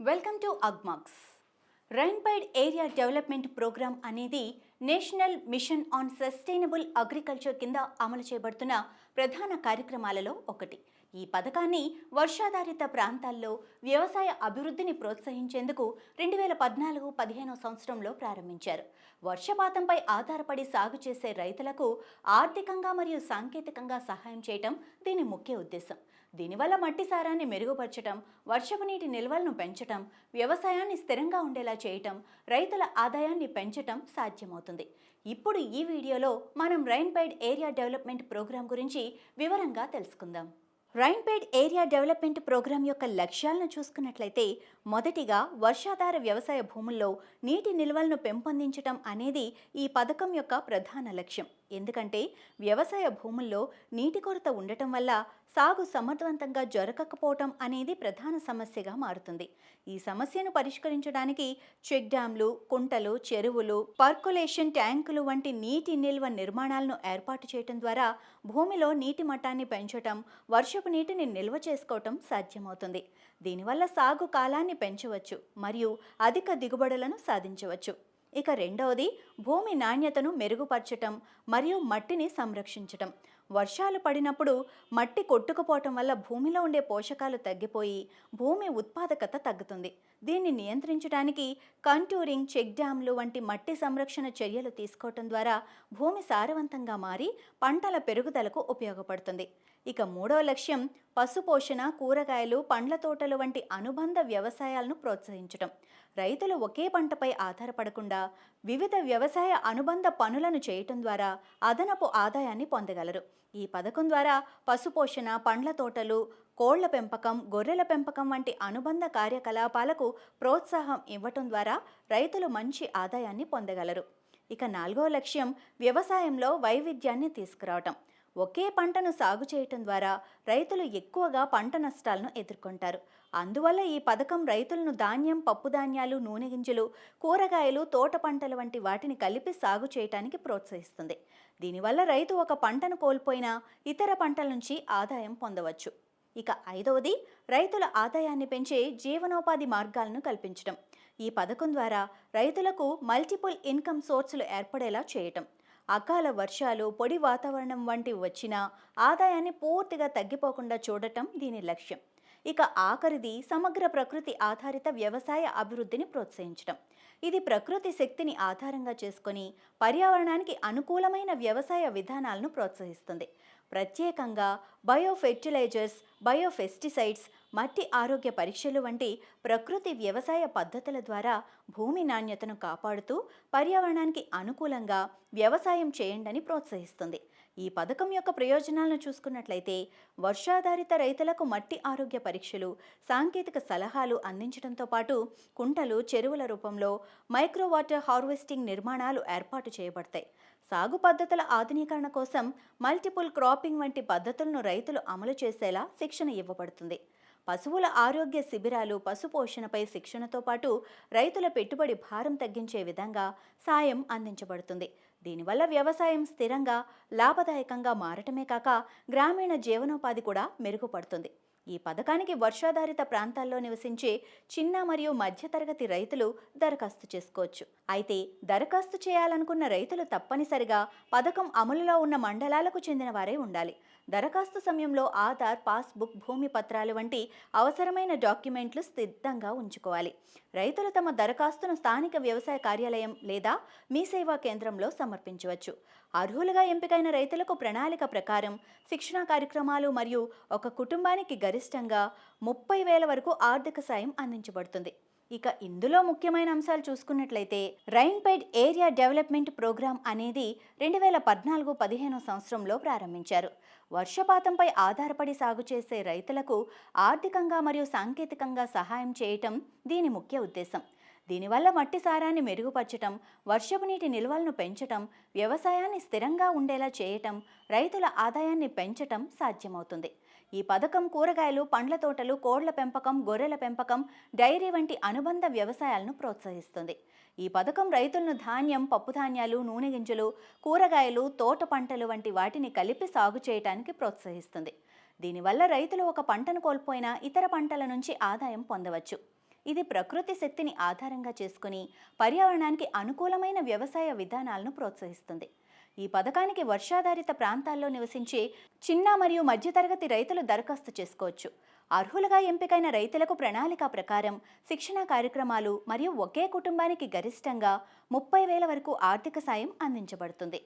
Welcome to అగ్మాక్స్ rainfed area development programme అనేది national mission on sustainable agriculture కింద అమలు చేయబడుతున్న ప్రధాన కార్యక్రమాలలో ఒకటి. ఈ పథకాన్ని వర్షాధారిత ప్రాంతాల్లో వ్యవసాయ అభివృద్ధిని ప్రోత్సహించేందుకు రెండు వేల పద్నాలుగు పదిహేనో సంవత్సరంలో ప్రారంభించారు. వర్షపాతంపై ఆధారపడి సాగు చేసే రైతులకు ఆర్థికంగా మరియు సాంకేతికంగా సహాయం చేయటం దీని ముఖ్య ఉద్దేశం. దీనివల్ల మట్టి సారాన్ని మెరుగుపరచడం వర్షపు నీటి నిల్వలను పెంచటం వ్యవసాయాన్ని స్థిరంగా ఉండేలా చేయటం రైతుల ఆదాయాన్ని పెంచటం సాధ్యమవుతుంది. ఇప్పుడు ఈ వీడియోలో మనం రైన్పైడ్ ఏరియా డెవలప్మెంట్ ప్రోగ్రాం గురించి వివరంగా తెలుసుకుందాం. రైన్పేడ్ ఏరియా డెవలప్మెంట్ ప్రోగ్రాం యొక్క లక్ష్యాలను చూసుకున్నట్లయితే మొదటిగా వర్షాధార వ్యవసాయ భూముల్లో నీటి నిల్వలను పెంపొందించడం అనేది ఈ పథకం యొక్క ప్రధాన లక్ష్యం. ఎందుకంటే వ్యవసాయ భూముల్లో నీటి కొరత ఉండటం వల్ల సాగు సమర్థవంతంగా జరగకపోవటం అనేది ప్రధాన సమస్యగా మారుతుంది. ఈ సమస్యను పరిష్కరించడానికి చెక్ డ్యాంలు కుంటలు చెరువులు పర్కులేషన్ ట్యాంకులు వంటి నీటి నిల్వ నిర్మాణాలను ఏర్పాటు చేయటం ద్వారా భూమిలో నీటి మట్టాన్ని పెంచటం వర్షపు నీటిని నిల్వ చేసుకోవటం సాధ్యమవుతుంది. దీనివల్ల సాగు కాలాన్ని పెంచవచ్చు మరియు అధిక దిగుబడులను సాధించవచ్చు. ఇక రెండవది భూమి నాణ్యతను మెరుగుపరచటం మరియు మట్టిని సంరక్షించటం. వర్షాలు పడినప్పుడు మట్టి కొట్టుకుపోవటం వల్ల భూమిలో ఉండే పోషకాలు తగ్గిపోయి భూమి ఉత్పాదకత తగ్గుతుంది. దీన్ని నియంత్రించడానికి కంటూరింగ్ చెక్ డ్యాంలు వంటి మట్టి సంరక్షణ చర్యలు తీసుకోవటం ద్వారా భూమి సారవంతంగా మారి పంటల పెరుగుదలకు ఉపయోగపడుతుంది. ఇక మూడవ లక్ష్యం పశుపోషణ కూరగాయలు పండ్ల తోటలు వంటి అనుబంధ వ్యవసాయాలను ప్రోత్సహించడం రైతులు ఒకే పంటపై ఆధారపడకుండా వివిధ వ్యవసాయ అనుబంధ పనులను చేయటం ద్వారా అదనపు ఆదాయాన్ని పొందగలరు. ఈ పథకం ద్వారా పశుపోషణ పండ్ల తోటలు కోళ్ళ పెంపకం గొర్రెల పెంపకం వంటి అనుబంధ కార్యకలాపాలకు ప్రోత్సాహం ఇవ్వటం ద్వారా రైతులు మంచి ఆదాయాన్ని పొందగలరు. ఇక నాలుగో లక్ష్యం వ్యవసాయంలో వైవిధ్యాన్ని తీసుకురావటం. ఒకే పంటను సాగు చేయటం ద్వారా రైతులు ఎక్కువగా పంట నష్టాలను ఎదుర్కొంటారు. అందువల్ల ఈ పథకం రైతులను ధాన్యం పప్పుధాన్యాలు నూనె గింజలు కూరగాయలు తోట పంటలు వంటి వాటిని కలిపి సాగు చేయటానికి ప్రోత్సహిస్తుంది. దీనివల్ల రైతు ఒక పంటను కోల్పోయినా ఇతర పంటల నుంచి ఆదాయం పొందవచ్చు. ఇక ఐదవది రైతుల ఆదాయాన్ని పెంచే జీవనోపాధి మార్గాలను కల్పించడం. ఈ పథకం ద్వారా రైతులకు మల్టిపుల్ ఇన్కమ్ సోర్సులు ఏర్పడేలా చేయటం. అకాల వర్షాలు పొడి వాతావరణం వంటివి వచ్చినా ఆదాయాన్ని పూర్తిగా తగ్గిపోకుండా చూడటం దీని లక్ష్యం. ఇక ఆఖరిది సమగ్ర ప్రకృతి ఆధారిత వ్యవసాయ అభివృద్ధిని ప్రోత్సహించడం ఇది ప్రకృతి శక్తిని ఆధారంగా చేసుకొని పర్యావరణానికి అనుకూలమైన వ్యవసాయ విధానాలను ప్రోత్సహిస్తుంది. ప్రత్యేకంగా బయో ఫెర్టిలైజర్స్ బయో పెస్టిసైడ్స్ మట్టి ఆరోగ్య పరీక్షలు వంటి ప్రకృతి వ్యవసాయ పద్ధతుల ద్వారా భూమి నాణ్యతను కాపాడుతూ పర్యావరణానికి అనుకూలంగా వ్యవసాయం చేయండని ప్రోత్సహిస్తుంది. ఈ పథకం యొక్క ప్రయోజనాలను చూసుకున్నట్లయితే వర్షాధారిత రైతులకు మట్టి ఆరోగ్య పరీక్షలు సాంకేతిక సలహాలు అందించడంతో పాటు కుంటలు చెరువుల రూపంలో మైక్రో వాటర్ హార్వెస్టింగ్ నిర్మాణాలు ఏర్పాటు చేయబడతాయి. సాగు పద్ధతుల ఆధునీకరణ కోసం మల్టిపుల్ క్రాపింగ్ వంటి పద్ధతులను రైతులు అమలు చేసేలా శిక్షణ ఇవ్వబడుతుంది. పశువుల ఆరోగ్య శిబిరాలు పశుపోషణపై శిక్షణతో పాటు రైతుల పెట్టుబడి భారం తగ్గించే విధంగా సాయం అందించబడుతుంది. దీనివల్ల వ్యవసాయం స్థిరంగా లాభదాయకంగా మారటమే కాక గ్రామీణ జీవనోపాధి కూడా మెరుగుపడుతుంది. ఈ పథకానికి వర్షాధారిత ప్రాంతాల్లో నివసించే చిన్న మరియు మధ్యతరగతి రైతులు దరఖాస్తు చేసుకోవచ్చు. అయితే దరఖాస్తు చేయాలనుకున్న రైతులు తప్పనిసరిగా పథకం అమలులో ఉన్న మండలాలకు చెందిన వారే ఉండాలి. దరఖాస్తు సమయంలో ఆధార్ పాస్బుక్ భూమి పత్రాలు వంటి అవసరమైన డాక్యుమెంట్లు సిద్ధంగా ఉంచుకోవాలి. రైతులు తమ దరఖాస్తును స్థానిక వ్యవసాయ కార్యాలయం లేదా మీ సేవా కేంద్రంలో సమర్పించవచ్చు. అర్హులుగా ఎంపికైన రైతులకు ప్రణాళిక ప్రకారం శిక్షణా కార్యక్రమాలు మరియు ఒక కుటుంబానికి గరి గరిష్టంగా ముప్పై వేల వరకు ఆర్థిక సాయం అందించబడుతుంది. ఇక ఇందులో ముఖ్యమైన అంశాలు చూసుకున్నట్లయితే రైన్పెడ్ ఏరియా డెవలప్మెంట్ ప్రోగ్రాం అనేది రెండు వేల పద్నాలుగు పదిహేను సంవత్సరంలో ప్రారంభించారు. వర్షపాతంపై ఆధారపడి సాగు చేసే రైతులకు ఆర్థికంగా మరియు సాంకేతికంగా సహాయం చేయటం దీని ముఖ్య ఉద్దేశం. దీనివల్ల మట్టి సారాన్ని మెరుగుపరచటం వర్షపు నీటి నిల్వలను పెంచటం వ్యవసాయాన్ని స్థిరంగా ఉండేలా చేయటం రైతుల ఆదాయాన్ని పెంచటం సాధ్యమవుతుంది. ఈ పథకం కూరగాయలు పండ్ల తోటలు కోళ్ళ పెంపకం గొర్రెల పెంపకం డైరీ వంటి అనుబంధ వ్యవసాయాలను ప్రోత్సహిస్తుంది. ఈ పథకం రైతులను ధాన్యం పప్పుధాన్యాలు నూనె గింజలు కూరగాయలు తోట పంటలు వంటి వాటిని కలిపి సాగు చేయటానికి ప్రోత్సహిస్తుంది. దీనివల్ల రైతులు ఒక పంటను కోల్పోయినా ఇతర పంటల నుంచి ఆదాయం పొందవచ్చు. ఇది ప్రకృతి శక్తిని ఆధారంగా చేసుకుని పర్యావరణానికి అనుకూలమైన వ్యవసాయ విధానాలను ప్రోత్సహిస్తుంది. ఈ పథకానికి వర్షాధారిత ప్రాంతాల్లో నివసించే చిన్న మరియు మధ్యతరగతి రైతులు దరఖాస్తు చేసుకోవచ్చు. అర్హులుగా ఎంపికైన రైతులకు ప్రణాళిక ప్రకారం శిక్షణ కార్యక్రమాలు మరియు ఒకే కుటుంబానికి గరిష్టంగా ముప్పై వేల వరకు ఆర్థిక సాయం అందించబడుతుంది.